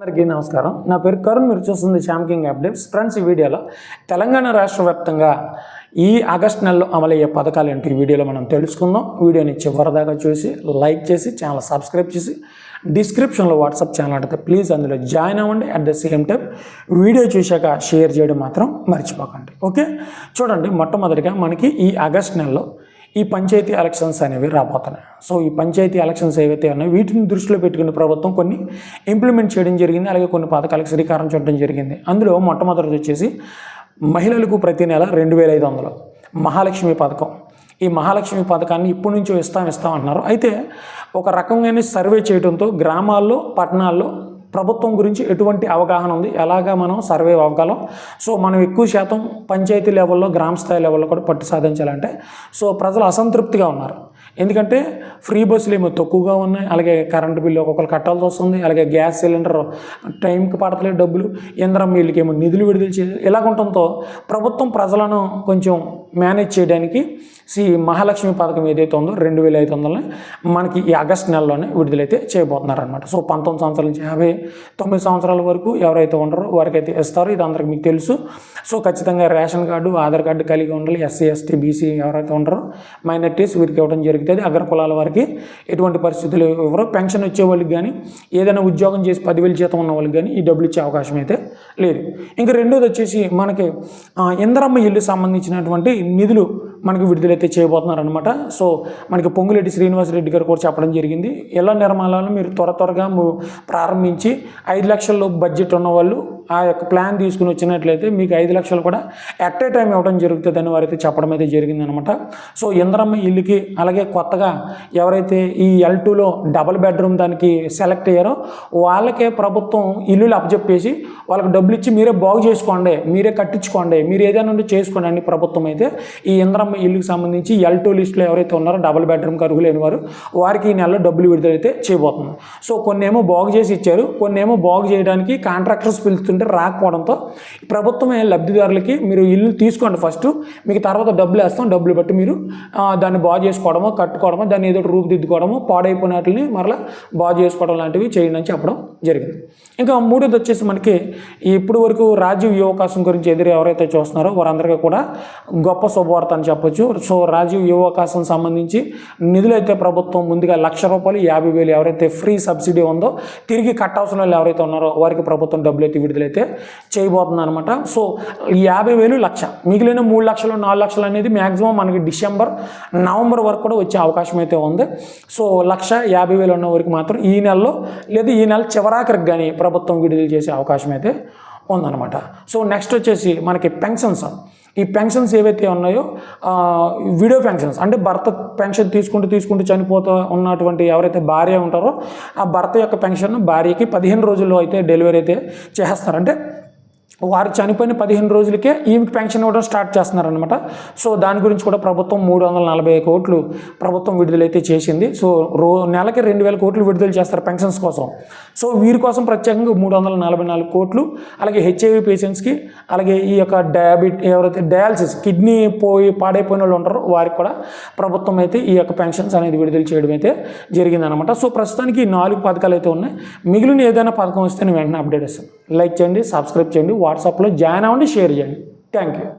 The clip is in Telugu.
అందరికీ నమస్కారం. నా పేరు కరుణ్ మీరు చూస్తుంది శ్యామ్ కింగ్ అప్డేట్స్. ఫ్రెండ్స్ ఈ వీడియోలో తెలంగాణ రాష్ట్ర వ్యాప్తంగా ఈ ఆగస్ట్ నెలలో అమలయ్యే పథకాలు ఏంటి ఈ వీడియోలో మనం తెలుసుకుందాం. వీడియోని చివరిదాకా చూసి లైక్ చేసి ఛానల్ సబ్స్క్రైబ్ చేసి డిస్క్రిప్షన్లో వాట్సాప్ ఛానల్ అంటే ప్లీజ్ అందులో జాయిన్ అవ్వండి. At the same time video చూశాక షేర్ చేయడం మాత్రం మర్చిపోకండి. ఓకే? చూడండి మొట్టమొదటిగా మనకి ఈ ఆగస్ట్ నెలలో ఈ పంచాయతీ ఎలక్షన్స్ అనేవి రాబోతున్నాయి. సో ఈ పంచాయతీ ఎలక్షన్స్ ఏవైతే ఉన్నాయో వీటిని దృష్టిలో పెట్టుకుని ప్రభుత్వం కొన్ని ఇంప్లిమెంట్ చేయడం జరిగింది. అలాగే కొన్ని పథకాలకు శ్రీకారం చుట్టడం జరిగింది. అందులో మొట్టమొదటిది వచ్చేసి మహిళలకు ప్రతి నెల రెండు వేల ఐదు వందలు. మహాలక్ష్మి పథకం. ఈ మహాలక్ష్మి పథకాన్ని ఇప్పటి నుంచో ఇస్తాం ఇస్తాం అంటున్నారు. అయితే ఒక రకంగానే సర్వే చేయడంతో గ్రామాల్లో పట్టణాల్లో ప్రభుత్వం గురించి ఎటువంటి అవగాహన ఉంది? ఎలాగా మనం సర్వే అవ్వగలం? సో మనం ఎక్కువ శాతం పంచాయతీ లెవెల్లో గ్రామ స్థాయి లెవెల్లో కూడా పట్టు సాధించాలంటే సో ప్రజలు అసంతృప్తిగా ఉన్నారు. ఎందుకంటే ఫ్రీ బస్సులు ఏమో తక్కువగా ఉన్నాయి. అలాగే కరెంటు బిల్లు ఒక్కొక్కరు కట్టాల్సి వస్తుంది. అలాగే గ్యాస్ సిలిండర్ టైంకి పడతలేదు డబ్బులు. ఇంధనం వీళ్ళకేమో ఏమో నిధులు విడుదల చేయాలి ఇలాగుండటంతో ప్రభుత్వం ప్రజలను కొంచెం మేనేజ్ చేయడానికి శ్రీ మహాలక్ష్మి పథకం ఏదైతే ఉందో రెండు వేల ఐదు వందలని మనకి ఈ ఆగస్ట్ నెలలోనే విడుదలైతే చేయబోతున్నారనమాట సో పంతొమ్మిది సంవత్సరాల నుంచి యాభై తొమ్మిది సంవత్సరాల వరకు ఎవరైతే ఉండరో వారికైతే ఇస్తారో ఇది అందరికి మీకు తెలుసు. సో ఖచ్చితంగా రేషన్ కార్డు ఆధార్ కార్డు కలిగి ఉండాలి. ఎస్సీ ఎస్టీ బీసీ ఎవరైతే ఉండరో మైనార్టీస్ వీరికి ఇవ్వడం జరుగుతుంది. అగ్ర కులాల వారికి ఎటువంటి పరిస్థితులు ఎవరో పెన్షన్ వచ్చే వాళ్ళకి కానీ ఏదైనా ఉద్యోగం చేసి పదివేలు జీతం ఉన్న వాళ్ళకి కానీ ఈ డబ్బులు ఇచ్చే అవకాశం అయితే లేదు. ఇంకా రెండోది వచ్చేసి మనకి ఇంద్రమ్మ ఇల్లు సంబంధించినటువంటి నిధులు మనకి విడుదలైతే చేయబోతున్నారు అనమాట సో మనకి పొంగులేటి శ్రీనివాసరెడ్డి గారు కూడా చెప్పడం జరిగింది. ఇళ్ళ నిర్మాణాలను మీరు త్వర త్వరగా ప్రారంభించి ఐదు లక్షల్లో బడ్జెట్ ఉన్నవాళ్ళు ఆ యొక్క ప్లాన్ తీసుకుని వచ్చినట్లయితే మీకు ఐదు లక్షలు కూడా ఎట్ ఏ టైం ఇవ్వడం జరుగుతుందని వారైతే చెప్పడం అయితే జరిగిందనమాట సో ఇంద్రమ్మ ఇల్లుకి అలాగే కొత్తగా ఎవరైతే ఈ ఎల్ టూలో డబుల్ బెడ్రూమ్ దానికి సెలెక్ట్ అయ్యారో వాళ్ళకే ప్రభుత్వం ఇల్లులు అప్పచెప్పేసి వాళ్ళకి డబ్బులు ఇచ్చి మీరే బాగు చేసుకోండి మీరే కట్టించుకోండి మీరు ఏదైనా ఉంటే చేసుకోండి అని ప్రభుత్వం అయితే ఈ ఇంద్రమ్మ ఇల్లుకి సంబంధించి ఎల్ టూ లిస్టులో ఎవరైతే ఉన్నారో డబుల్ బెడ్రూమ్కి అర్హులైన వారు వారికి ఈ నెలలో డబ్బులు విడుదలైతే చేయబోతుంది సో కొన్ని ఏమో బాగు చేసి ఇచ్చారు కొన్ని ఏమో బాగు చేయడానికి కాంట్రాక్టర్స్ పిలుస్తుంటే రాకపోవడంతో ప్రభుత్వమే లబ్ధిదారులకి మీరు ఇల్లు తీసుకోండి ఫస్ట్ మీకు తర్వాత డబ్బులు వేస్తాం డబ్బులు బట్టి మీరు దాన్ని బాగు చేసుకోవడమో కట్టుకోవడమో దాన్ని ఏదో ఒకటి రూపుదిద్దుకోవడమో పాడైపోయిన వాటిని మరలా బాగు చేసుకోవడం లాంటివి చేయండి అని చెప్పడం జరిగింది. ఇంకా మూడోది వచ్చేసి మనకి ఇప్పుడు వరకు రాజీవ్ యువకాశం గురించి ఎదురు ఎవరైతే చూస్తున్నారో వారందరికీ కూడా గొప్ప శుభవార్త అని చెప్పొచ్చు. సో రాజీవ్ యువకాశం సంబంధించి నిధులు అయితే ప్రభుత్వం ముందుగా లక్ష రూపాయలు యాభై వేలు ఎవరైతే ఫ్రీ సబ్సిడీ ఉందో తిరిగి కట్టాల్సిన వాళ్ళు ఎవరైతే ఉన్నారో వారికి ప్రభుత్వం డబ్బులు అయితే విడుదలైతే చేయబోతుంది అనమాట సో యాభై వేలు లక్ష మిగిలిన మూడు లక్షలు నాలుగు లక్షలు అనేది మ్యాక్సిమం మనకి డిసెంబర్ నవంబర్ వరకు కూడా వచ్చే అవకాశం అయితే ఉంది. సో లక్ష యాభై వేలు ఉన్న వరకు మాత్రం ఈ నెలలో లేదా ఈ నెల చివరాఖరికి కానీ ప్రభుత్వం విడుదల చేసే అవకాశం అయితే ఉందన్నమాట. సో నెక్స్ట్ వచ్చేసి మనకి పెన్షన్స్. ఈ పెన్షన్స్ ఏవైతే ఉన్నాయో విడో పెన్షన్స్ అంటే భర్త పెన్షన్ తీసుకుంటూ తీసుకుంటూ చనిపోతూ ఉన్నటువంటి ఎవరైతే భార్య ఉంటారో ఆ భర్త యొక్క పెన్షన్ భార్యకి పదిహేను రోజుల్లో అయితే డెలివరీ అయితే చేస్తారు. అంటే వారు చనిపోయిన పదిహేను రోజులకే ఈమెకి పెన్షన్ ఇవ్వడం స్టార్ట్ చేస్తున్నారనమాట సో దాని గురించి కూడా ప్రభుత్వం మూడు వందల నలభై కోట్లు ప్రభుత్వం విడుదలైతే చేసింది. సో రో నెలకి రెండు వేల కోట్లు విడుదల చేస్తారు పెన్షన్స్ కోసం. సో వీరి కోసం ప్రత్యేకంగా మూడు వందల నలభై నాలుగు కోట్లు అలాగే హెచ్ఐవి పేషెంట్స్కి అలాగే ఈ యొక్క డయాబెట్ ఎవరైతే డయాలసిస్ కిడ్నీ పోయి పాడైపోయిన వాళ్ళు ఉంటారో వారికి కూడా ప్రభుత్వం అయితే ఈ యొక్క పెన్షన్స్ అనేది విడుదల చేయడం అయితే జరిగిందనమాట సో ప్రస్తుతానికి ఈ నాలుగు పథకాలు అయితే ఉన్నాయి. మిగిలిన ఏదైనా పథకం వస్తే నేను వెంటనే అప్డేట్ ఇస్తాను. లైక్ చేయండి సబ్స్క్రైబ్ చేయండి వాట్సాప్లో జాయిన్ అవ్వండి షేర్ చేయండి. Thank you.